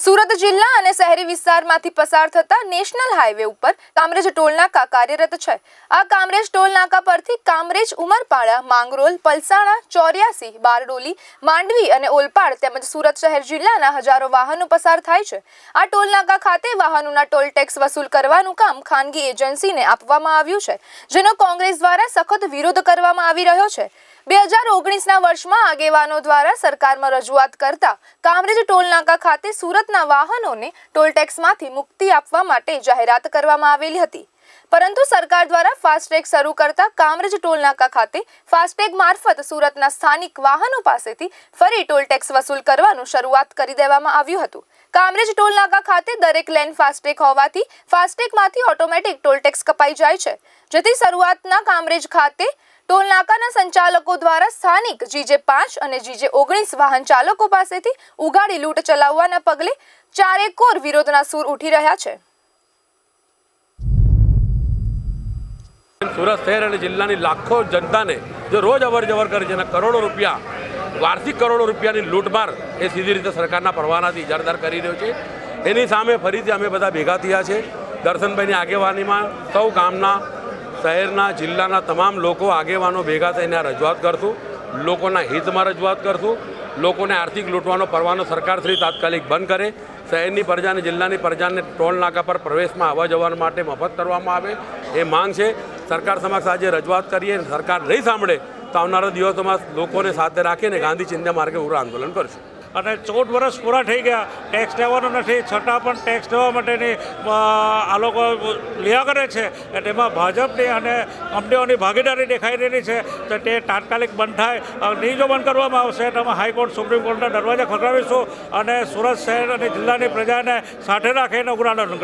સુરત જિલ્લા અને શહેરી વિસ્તારમાંથી પસાર થતા નેશનલ હાઈવે ઉપર કામરેજ ટોલનાકા કાર્યરત છે. આ કામરેજ ટોલનાકા પરથી કામરેજ ઉમરપાડા, માંગરોલ, પલસાણા, ચોર્યાસી, બારડોલી, માંડવી અને ઓલપાડ તેમજ સુરત શહેર જિલ્લાના હજારો વાહનો પસાર થાય છે. આ ટોલનાકા ખાતે વાહનોના ટોલ ટેક્સ વસૂલ કરવાનું કામ ખાનગી એજન્સીને આપવામાં આવ્યું છે, જેનો કોંગ્રેસ દ્વારા સખત વિરોધ કરવામાં આવી રહ્યો છે. બે હજાર ઓગણીસના વર્ષમાં આગેવાનો દ્વારા સરકારમાં રજૂઆત કરતા કામરેજ ટોલનાકા ખાતે સુરતના વાહનોને ટોલ ટેક્સમાંથી મુક્તિ આપવા માટે જાહેરાત કરવામાં આવેલી હતી. પરંતુ સરકાર દ્વારા ફાસ્ટેગ શરૂ કરતા કામરેજ ટોલનાકા ખાતે ફાસ્ટેગ મારફત સુરતના સ્થાનિક વાહનો પાસેથી ફરી ટોલ ટેક્સ વસૂલ કરવાનું શરૂઆત કરી દેવામાં આવ્યું હતું. કામરેજ ટોલનાકા ખાતે દરેક લેન ફાસ્ટેગ હોવાથી ફાસ્ટેગમાંથી ઓટોમેટિક ટોલ ટેક્સ કપાઈ જાય છે. જેથી શરૂઆતના કામરેજ ખાતે ટોલ નાકાના સંચાલકો દ્વારા સ્થાનિક જીજે પાંચ અને જીજે ઓગણીસ વાહન ચાલકો પાસેથી ઉગાડી લૂંટ ચલાવવાના પગલે ચારેકોર વિરોધના સૂર ઉઠી રહ્યા છે. સુરત શહેર અને જિલ્લાની લાખો જનતાને જે રોજ અવર જવર કરે છે અને કરોડો રૂપિયા, વાર્ષિક કરોડો રૂપિયાની લૂંટમાર એ સીધી રીતે સરકારના પરવાનાથી ઇજારદાર કરી રહ્યો છે. એની સામે ફરીથી અમે બધા ભેગા થયા છે. દર્શનભાઈની આગેવાનીમાં સૌ ગામના શહેરના જિલ્લાના તમામ લોકો આગેવાનો ભેગા થઈને આ રજૂઆત કરશું. લોકોના હિતમાં રજૂઆત કરશું. લોકોને આર્થિક લૂંટવાનો પરવાનો સરકારશ્રી તાત્કાલિક બંધ કરે. શહેરની પ્રજાને જિલ્લાની પ્રજાને ટોલ નાકા પર પ્રવેશમાં આવવા જવા માટે મફત કરવામાં આવે એ માંગ છે. સરકાર સમક્ષ આજે રજૂઆત કરીએ સરકાર નહીં સાંભળે તો આવનારા દિવસોમાં લોકોને સાથે રાખીને ગાંધી ચિંતા માર્ગે ઉગ્ર આંદોલન કરશું. અને ચૌદ વર્ષ પૂરા થઈ ગયા. ટેક્સ લેવાનો નથી, છતાં પણ ટેક્સ લેવા માટેની આ લોકો લ્યા કરે છે. તેમાં ભાજપની અને કંપનીઓની ભાગીદારી દેખાઈ રહેલી છે. તો તે તાત્કાલિક બંધ થાય. નહીં જો બંધ કરવામાં આવશે, તો અમે હાઈકોર્ટ, સુપ્રીમ કોર્ટના દરવાજા ખખડાવીશું અને સુરત શહેર અને જિલ્લાની પ્રજાને સાથે રાખીને ઉગ્ર આંદોલન કરીશું.